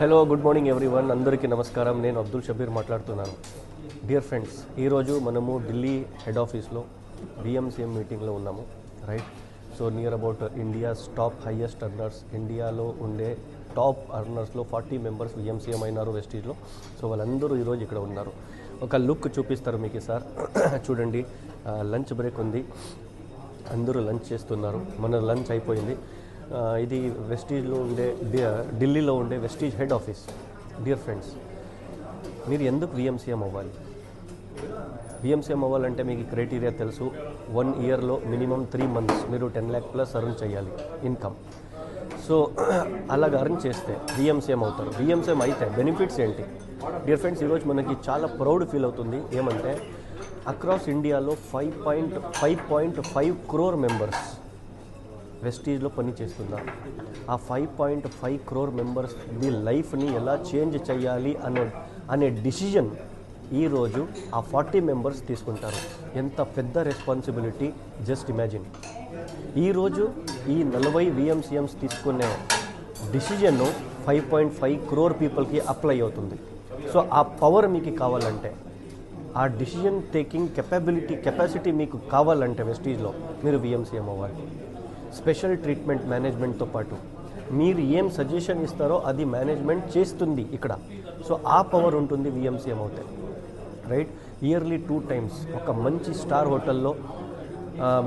Hello good morning everyone అందరికీ నమస్కారం. నేను అబ్దుల్ షబీర్ మాట్లాడుతున్నాను. డియర్ ఫ్రెండ్స్ ఈరోజు మనము ఢిల్లీ హెడ్ ఆఫీస్లో బిఎంసీఎం మీటింగ్లో ఉన్నాము right so near about India's top highest earners ఇండియాలో ఉండే టాప్ అర్నర్స్లో ఫార్టీ మెంబర్స్ బిఎంసీఎం అయినారు వెస్టీజ్లో సో వాళ్ళందరూ ఈరోజు ఇక్కడ ఉన్నారు. ఒక లుక్ చూపిస్తారు మీకు సార్. చూడండి. లంచ్ బ్రేక్ ఉంది. అందరూ లంచ్ చేస్తున్నారు. మన లంచ్ అయిపోయింది. ఇది వెస్టీజ్లో ఉండే ఢిల్లీలో ఉండే Vestige head office dear friends. మీరు ఎందుకు విఎంసీఎం అవ్వాలి? విఎంసీఎం అవ్వాలంటే మీకు క్రైటీరియా తెలుసు. వన్ ఇయర్లో మినిమం త్రీ మంత్స్ మీరు టెన్ ల్యాక్ ప్లస్ అర్న్ చేయాలి ఇన్కమ్. సో అలాగ అర్న్ చేస్తే విఎంసీఎం అవుతారు. విఎంసీఎం అయితే బెనిఫిట్స్ ఏంటి? డియర్ ఫ్రెండ్స్ ఈరోజు మనకి చాలా ప్రౌడ్ ఫీల్ అవుతుంది. ఏమంటే అక్రాస్ ఇండియాలో five point five point five crore members వెస్టీజ్లో పని చేస్తున్నారు ఆ five point five crore members the లైఫ్ని ఎలా చేంజ్ చేయాలి అనే అనే డిసిజన్ ఈరోజు ఆ ఫార్టీ మెంబర్స్ తీసుకుంటారు. ఎంత పెద్ద రెస్పాన్సిబిలిటీ జస్ట్ ఇమాజిన్ ఈరోజు ఈ నలభై విఎంసీఎంస్ తీసుకునే decision five point five crore పీపుల్కి అప్లై అవుతుంది. సో ఆ పవర్ మీకు కావాలంటే ఆ డిసిజన్ టేకింగ్ కెపాబిలిటీ కెపాసిటీ మీకు కావాలంటే వెస్టీజ్లో మీరు విఎంసీఎం అవ్వాలి. స్పెషల్ ట్రీట్మెంట్ మేనేజ్మెంట్తో పాటు మీరు ఏం సజెషన్ ఇస్తారో అది మేనేజ్మెంట్ చేస్తుంది ఇక్కడ. సో ఆ పవర్ ఉంటుంది విఎంసీఎం అవుతే రైట్? ఇయర్లీ టూ టైమ్స్ ఒక మంచి స్టార్ హోటల్లో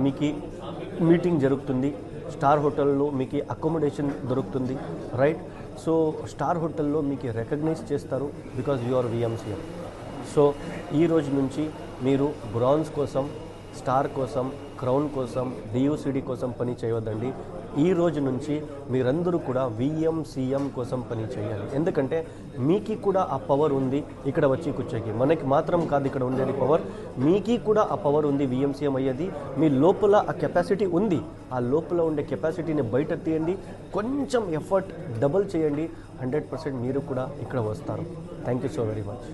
మీకు మీటింగ్ జరుగుతుంది. స్టార్ హోటల్లో మీకు అకామిడేషన్ దొరుకుతుంది రైట్? సో స్టార్ హోటల్లో మీకు రికగ్నైజ్ చేస్తారు because you are VMCM so ఈ రోజు నుంచి మీరు బ్రాంజ్ కోసం స్టార్ కోసం క్రౌన్ కోసం డియూసిడి కోసం పని చేయవద్దండి ఈ రోజు నుంచి మీరందరూ కూడా విఎంసీఎం కోసం పని చేయాలి. ఎందుకంటే మీకి కూడా ఆ పవర్ ఉంది ఇక్కడ వచ్చి కూర్చోకి. మనకి మాత్రం కాదు ఇక్కడ ఉండేది పవర్ మీకి కూడా ఆ పవర్ ఉంది విఎంసీఎం అయ్యేది. మీ లోపల ఆ కెపాసిటీ ఉంది. ఆ లోపల ఉండే కెపాసిటీని బయట తీయండి. కొంచెం ఎఫర్ట్ డబుల్ చేయండి. హండ్రెడ్ పర్సెంట్ మీరు కూడా ఇక్కడ వస్తారు. Thank you so very much